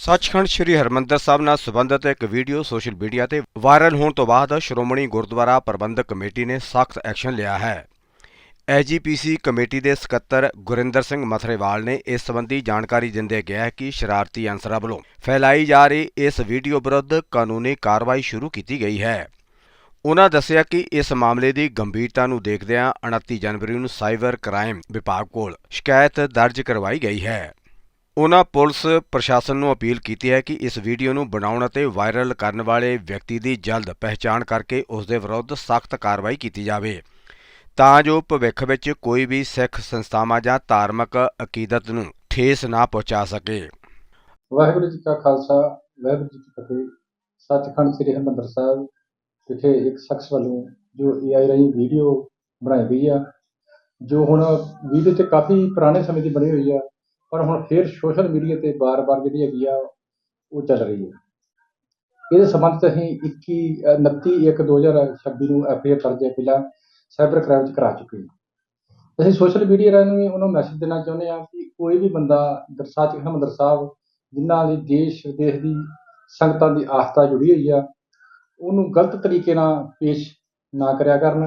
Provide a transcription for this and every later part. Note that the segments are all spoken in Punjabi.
ਸੱਚਖੰਡ ਸ੍ਰੀ ਹਰਮੰਦਰ ਸਾਹਿਬ ਨਾਲ ਸੰਬੰਧਿਤ ਇੱਕ ਵੀਡੀਓ ਸੋਸ਼ਲ ਮੀਡੀਆ ਤੇ ਵਾਇਰਲ ਹੋਣ ਤੋਂ ਬਾਅਦ ਸ਼੍ਰੋਮਣੀ ਗੁਰਦੁਆਰਾ ਪ੍ਰਬੰਧਕ ਕਮੇਟੀ ਨੇ ਸਖਤ ਐਕਸ਼ਨ ਲਿਆ ਹੈ। ਐਜੀਪੀਸੀ ਕਮੇਟੀ ਦੇ ਸਕੱਤਰ ਗੁਰਿੰਦਰ ਸਿੰਘ ਮਥਰੇਵਾਲ ਨੇ ਇਸ ਸੰਬੰਧੀ ਜਾਣਕਾਰੀ ਦਿੰਦੇ ਕਿਹਾ ਕਿ ਸ਼ਰਾਰਤੀ ਅਨਸਰਾਂ ਵੱਲੋਂ ਫੈਲਾਈ ਜਾ ਰਹੀ ਇਸ ਵੀਡੀਓ ਵਿਰੁੱਧ ਕਾਨੂੰਨੀ ਕਾਰਵਾਈ ਸ਼ੁਰੂ ਕੀਤੀ ਗਈ ਹੈ। ਉਹਨਾਂ ਦੱਸਿਆ ਕਿ ਇਸ ਮਾਮਲੇ ਦੀ ਗੰਭੀਰਤਾ ਨੂੰ ਦੇਖਦਿਆਂ 29 ਜਨਵਰੀ ਨੂੰ ਸਾਈਬਰ ਕ੍ਰਾਈਮ ਵਿਭਾਗ ਕੋਲ ਸ਼ਿਕਾਇਤ ਦਰਜ ਕਰਵਾਈ ਗਈ ਹੈ। ਉਨ੍ਹਾਂ ਪੁਲਿਸ ਪ੍ਰਸ਼ਾਸਨ ਨੂੰ ਅਪੀਲ ਕੀਤੀ ਹੈ ਕਿ ਇਸ ਵੀਡੀਓ ਨੂੰ ਬਣਾਉਣ ਅਤੇ ਵਾਇਰਲ ਕਰਨ ਵਾਲੇ ਵਿਅਕਤੀ ਦੀ ਜਲਦ ਪਹਿਚਾਣ ਕਰਕੇ ਉਸ ਦੇ ਵਿਰੁੱਧ ਸਖਤ ਕਾਰਵਾਈ ਕੀਤੀ ਜਾਵੇ। ਤਾਂ ਜੋ ਭਵਿੱਖ ਵਿੱਚ ਕੋਈ ਵੀ ਸਿੱਖ ਸੰਸਥਾਵਾਂ ਜਾਂ ਧਾਰਮਿਕ ਅਕੀਦਤ ਨੂੰ ਠੇਸ ਨਾ ਪਹੁੰਚਾ ਸਕੇ। ਵਾਹਿਗੁਰੂ ਜੀ ਕਾ ਖਾਲਸਾ, ਵਾਹਿਗੁਰੂ ਜੀ ਕੀ ਫਤਿਹ। ਸੱਚਖੰਡ ਸ੍ਰੀ ਹਰਿਮੰਦਰ ਸਾਹਿਬ ਵਿਖੇ ਇੱਕ ਸ਼ਖਸ ਵੱਲੋਂ ਜੋ ਏਆਈ ਰਾਹੀਂ ਵੀਡੀਓ ਬਣਾਈ ਗਈ ਆ, ਜੋ ਹੁਣ ਵੀਡੀਓ ਤੇ ਕਾਫੀ ਪੁਰਾਣੇ ਸਮੇਂ ਦੀ ਬਣੀ ਹੋਈ ਆ ਪਰ ਹੁਣ ਫਿਰ ਸੋਸ਼ਲ ਮੀਡੀਆ ਤੇ ਬਾਰ-ਬਾਰ ਜਿਹੜੀ ਹੈਗੀ ਆ ਉਹ ਚੱਲ ਰਹੀ ਹੈ। ਇਹਦੇ ਸੰਬੰਧ 'ਚ ਅਸੀਂ 21 ਅ, 29 1 2026 ਨੂੰ ਐਫਆਈਆਰ ਦਰਜ ਹੈ। ਪਹਿਲਾਂ ਸਾਈਬਰ ਕ੍ਰਾਈਮ 'ਚ ਕਰਾ ਚੁੱਕੇ ਹਾਂ। ਅਸੀਂ ਸੋਸ਼ਲ ਮੀਡੀਆ ਰਾਹੀਂ ਉਹਨਾਂ ਨੂੰ ਮੈਸੇਜ ਦੇਣਾ ਚਾਹੁੰਦੇ ਹਾਂ ਕਿ ਕੋਈ ਵੀ ਬੰਦਾ ਦਰਸਾਚ ਹਰਿਮੰਦਰ ਸਾਹਿਬ ਜਿਨ੍ਹਾਂ ਦੀ ਦੇਸ਼ ਵਿਦੇਸ਼ ਦੀ ਸੰਗਤਾਂ ਦੀ ਆਸਥਾ ਜੁੜੀ ਹੋਈ ਆ ਉਹਨੂੰ ਗਲਤ ਤਰੀਕੇ ਨਾਲ ਪੇਸ਼ ਨਾ ਕਰਿਆ ਕਰਨ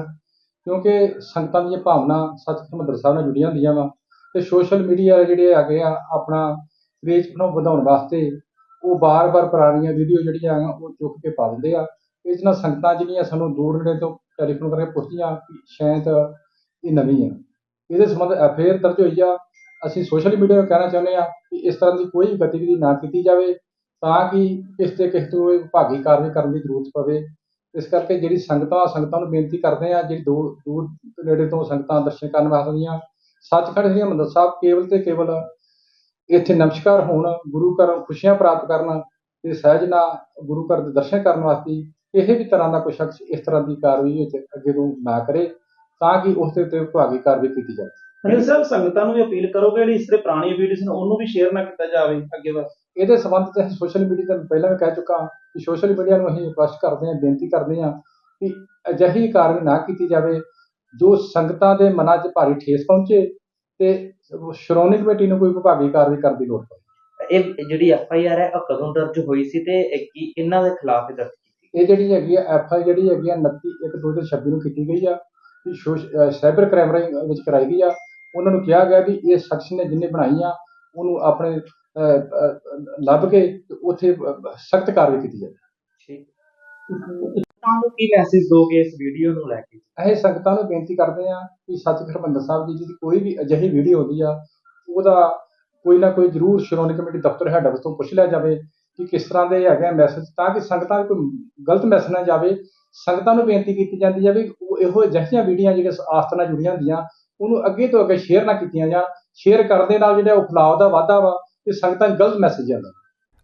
ਕਿਉਂਕਿ ਸੰਗਤਾਂ ਦੀਆਂ ਭਾਵਨਾ ਸੱਚ ਹਰਿਮੰਦਰ ਸਾਹਿਬ ਨਾਲ ਜੁੜੀਆਂ ਹੁੰਦੀਆਂ ਵਾ। ਤੇ ਸੋਸ਼ਲ ਮੀਡੀਆ ਜਿਹੜੇ ਹੈਗੇ ਆ, ਆਪਣਾ ਰੀਚ ਨੂੰ ਵਧਾਉਣ ਵਾਸਤੇ ਉਹ ਬਾਰ-ਬਾਰ ਪੁਰਾਣੀਆਂ ਵੀਡੀਓ ਜਿਹੜੀਆਂ ਆ, ਉਹ ਚੁੱਕ ਕੇ ਪਾ ਦਿੰਦੇ ਆ। ਇਸ ਨਾਲ ਸੰਗਤਾਂ ਜਿਹੜੀਆਂ ਸਾਨੂੰ ਦੂਰ ਨੇੜੇ ਤੋਂ ਟੈਲੀਫੋਨ ਕਰਕੇ ਪੁੱਛਦੀਆਂ ਕਿ ਸ਼ਾਇਦ ਇਹ ਨਵੀਂ ਆ। ਇਹਦੇ ਸੰਬੰਧ ਐਫਆਈਆਰ ਦਰਜ ਹੋਈ ਆ। ਅਸੀਂ ਸੋਸ਼ਲ ਮੀਡੀਆ ਨੂੰ ਕਹਿਣਾ ਚਾਹੁੰਦੇ ਆ ਕਿ ਇਸ ਤਰ੍ਹਾਂ ਦੀ ਕੋਈ ਗਤੀਵਿਧੀ ਨਾ ਕੀਤੀ ਜਾਵੇ, ਤਾਂ ਕਿ ਇਸ ਤੇ ਕਿਸੇ ਤੋਂ ਇਹ ਵਿਭਾਗੀ ਕਾਰਵਾਈ ਕਰਨ ਦੀ ਜ਼ਰੂਰਤ ਪਵੇ। ਇਸ ਕਰਕੇ ਜਿਹੜੀ ਸੰਗਤਾਂ ਸੰਗਤਾਂ ਨੂੰ ਬੇਨਤੀ ਕਰਦੇ ਆ, ਜਿਹੜੀ ਦੂਰ ਦੂਰ ਨੇੜੇ ਤੋਂ ਸੰਗਤਾਂ ਦਰਸ਼ਨ ਕਰਨ ਵਾਸਤੇ ਦੀਆਂ ਸੱਚਖੰਡ ਸ੍ਰੀ ਹਰਿਮੰਦਰ ਸਾਹਿਬ ਕੇਵਲ ਤੇ ਕੇਵਲ ਇੱਥੇ ਨਮਸਕਾਰ ਹੋਣ ਗੁਰੂ ਘਰ ਖੁਸ਼ੀਆਂ ਪ੍ਰਾਪਤ ਕਰਨ ਤੇ ਸਹਿਜ ਨਾਲ ਗੁਰੂ ਘਰ ਦੇ ਦਰਸ਼ਨ ਕਰਨ ਵਾਸਤੇ ਕਿਸੇ ਵੀ ਤਰ੍ਹਾਂ ਦਾ ਕੋਈ ਸ਼ਖਸ ਇਸ ਤਰ੍ਹਾਂ ਦੀ ਕਾਰਵਾਈ ਵਿੱਚ ਅੱਗੇ ਤੋਂ ਨਾ ਕਰੇ ਤਾਂ ਕਿ ਉਸ ਦੇ ਉੱਤੇ ਵਿਭਾਗੀ ਕਾਰਵਾਈ ਕੀਤੀ ਜਾਵੇ। ਹਾਂਜੀ ਸਾਹਿਬ ਸੰਗਤਾਂ ਨੂੰ ਵੀ ਅਪੀਲ ਕਰੋਗੇ ਜਿਹੜੀ ਇਸ ਤੇ ਪੁਰਾਣੀਆਂ ਵੀਡੀਓਜ਼ ਨੇ ਉਹਨੂੰ ਵੀ ਸ਼ੇਅਰ ਨਾ ਕੀਤਾ ਜਾਵੇ ਅੱਗੇ ਬਸ ਇਹਦੇ ਸੰਬੰਧ ਤੇ ਅਸੀਂ ਸੋਸ਼ਲ ਮੀਡੀਆ ਤੇ ਪਹਿਲਾਂ ਵੀ ਕਹਿ ਚੁੱਕਾ ਕਿ ਸੋਸ਼ਲ ਮੀਡੀਆ ਨੂੰ ਅਸੀਂ ਰਿਕੁਐਸਟ ਕਰਦੇ ਹਾਂ ਬੇਨਤੀ ਕਰਦੇ ਹਾਂ ਕਿ ਅਜਿਹੀ ਕਾਰਵਾਈ ਨਾ ਕੀਤੀ ਜਾਵੇ ਜੋ ਸੰਗਤਾਂ ਦੇ ਮਨਾਂ 'ਚ ਭਾਰੀ ਠੇਸ ਪਹੁੰਚੇ ਤੇ ਸ਼੍ਰੋਮਣੀ ਕਮੇਟੀ ਨੂੰ ਕੋਈ ਵਿਭਾਗੀ ਕਾਰਵਾਈ ਕਰਨ ਦੀ ਲੋੜ ਪਵੇ ਇਹ ਜਿਹੜੀ ਐਫ ਆਈ ਆਰ ਹੈ ਉਹ ਕਦੋਂ ਦਰਜ ਹੋਈ ਸੀ ਤੇ ਇਹ ਕੀ ਇਹਨਾਂ ਦੇ ਖਿਲਾਫ ਦਰਜ ਕੀਤੀ ਇਹ ਜਿਹੜੀ ਹੈਗੀ ਆ ਐਫ ਆਈ ਜਿਹੜੀ ਹੈਗੀ ਆ 29 1 2026 ਨੂੰ ਕੀਤੀ ਗਈ ਆ। ਕਿ ਸਾਈਬਰ ਕ੍ਰਾਈਮ ਵਿੱਚ ਕਰਾਈ ਗਈ ਆ। ਉਹਨਾਂ ਨੂੰ ਕਿਹਾ ਗਿਆ ਵੀ ਇਹ ਸ਼ਖਸ ਨੇ ਜਿਹਨੇ ਬਣਾਈ ਆ ਉਹਨੂੰ ਆਪਣੇ ਲੱਭ ਕੇ ਉੱਥੇ ਸਖਤ ਕਾਰਵਾਈ ਕੀਤੀ ਜਾਵੇ। ਠੀਕ। ਤਾਂ ਨੂੰ ਕੀ ਮੈਸੇਜ ਦੋਗੇ ਇਸ ਵੀਡੀਓ ਨੂੰ ਲੈ ਕੇ? ਅਸੀਂ ਸੰਗਤਾਂ ਨੂੰ ਬੇਨਤੀ ਕਰਦੇ ਹਾਂ ਕਿ ਸੱਚਖੰਡ ਹਰਿਮੰਦਰ ਸਾਹਿਬ ਜੀ ਦੀ ਕੋਈ ਵੀ ਅਜਿਹੀ ਵੀਡੀਓ ਹੁੰਦੀ ਆ, ਉਹਦਾ ਕੋਈ ਨਾ ਕੋਈ ਜ਼ਰੂਰ ਸ਼੍ਰੋਮਣੀ ਕਮੇਟੀ ਦਫ਼ਤਰ ਹੈਡ ਆਫਿਸ ਤੋਂ ਪੁੱਛ ਲਿਆ ਜਾਵੇ ਕਿ ਕਿਸ ਤਰ੍ਹਾਂ ਦੇ ਹੈਗੇ ਮੈਸੇਜ ਤਾਂ ਕਿ ਸੰਗਤਾਂ ਨੂੰ ਕੋਈ ਗਲਤ ਮੈਸੇਜ ਨਾ ਜਾਵੇ। ਸੰਗਤਾਂ ਨੂੰ ਬੇਨਤੀ ਕੀਤੀ ਜਾਂਦੀ ਹੈ ਵੀ ਇਹੋ ਜਿਹੀਆਂ ਵੀਡੀਓ ਜਿਹੜੀਆਂ ਆਸਥਾ ਨਾਲ ਜੁੜੀਆਂ ਹੁੰਦੀਆਂ, ਉਹਨੂੰ ਅੱਗੇ ਤੋਂ ਅੱਗੇ ਸ਼ੇਅਰ ਨਾ ਕੀਤੀਆਂ ਜਾਣ। ਸ਼ੇਅਰ ਕਰਨ ਦੇ ਨਾਲ ਜਿਹੜਾ ਉਹ ਫੈਲਾਅ ਦਾ ਵਾਧਾ ਵਾ, ਤੇ ਸੰਗਤਾਂ ਨੂੰ ਗਲਤ ਮੈਸੇਜ ਜਾਂਦਾ